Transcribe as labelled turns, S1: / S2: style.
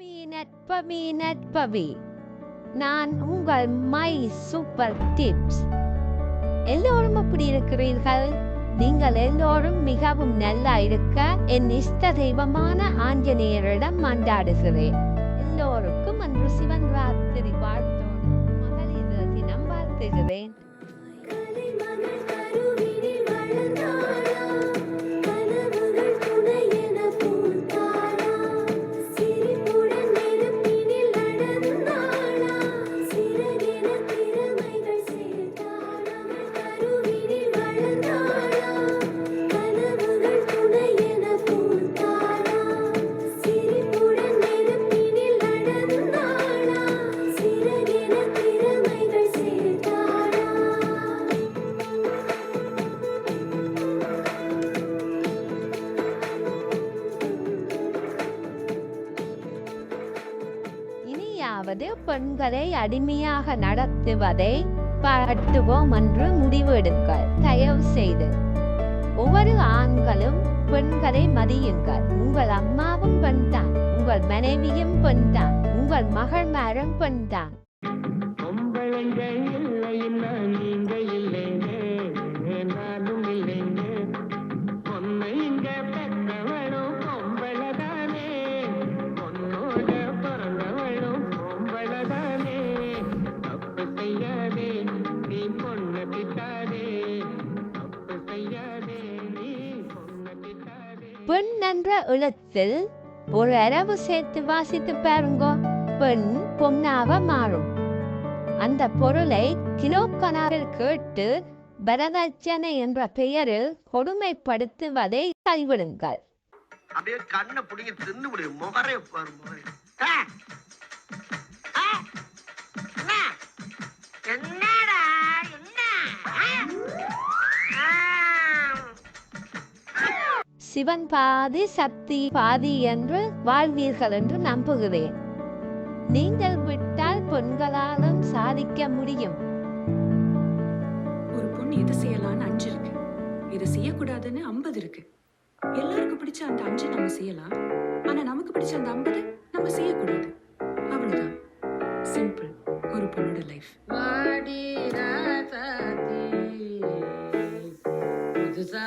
S1: நட்பவி நட்பவி நட்பவி. நான் உங்கள் my super tips. எல்லோரும் அப்படி இருக்கிறீர்கள்? நீங்கள் எல்லோரும் மிகவும் நல்லா இருக்க என் இஷ்ட தெய்வமான ஆஞ்சநேயரிடம் மன்றாடுகிறேன். எல்லோருக்கும் அன்று சிவன் ராத்திரி வாழ்த்தோடு மகளிர் தினம் வாழ்த்துகிறேன். எப்படியாவது பெண்களை அடிமையாக நடத்துவதை பட்டுவோம் என்று முடிவெடுங்கள். தயவு செய்து. ஒவ்வொரு ஆண்களும் பெண்களை மதியுங்கள். உங்கள் அம்மாவும் பெண்தான் உங்கள் மனைவியும் பெண்தான் உங்கள் மகள்மாரும் பெண்தான்.
S2: பொம்பளைங்க இல்லைன்னா நீங்க இல்லை.
S1: பெண் என்ற எழுத்தில் ஒரு அரவு சேர்த்து வாசித்து பாருங்க. பெண் பொன்னாக மாறும். அந்த பொருளை கிலோக்கணக்கில் கேட்டு பரதட்சணை என்ற பெயரில் கொடுமைப்படுத்துவதை கைவிடுங்கள்.
S3: அப்படியே கண்ணை பிடிங்க தின்னு விடு. முகரே பாரு முகரே. என்ன?
S1: சிவன் பாதி சக்தி பாதி என்று வாழ்வீர்கள் என்று நம்புகிறேன். நீங்கள் விட்டால் பெண்களாலும் சாதிக்க முடியும்.
S4: ஒரு பொண்ணு எது செய்யலாம்னு அஞ்சு இருக்கு. இதை செய்யக்கூடாதுன்னு ஐம்பது இருக்கு. எல்லாருக்கும் பிடிச்ச அந்த அஞ்சு நம்ம செய்யலாம். ஆனா நமக்கு பிடிச்ச அந்த ஐம்பது நம்ம செய்யக்கூடாது. அவ்வளவுதான். சிம்பிள் ஒரு பொண்ணோட லைஃப்
S5: வாடி ராசாத்தி புதுசா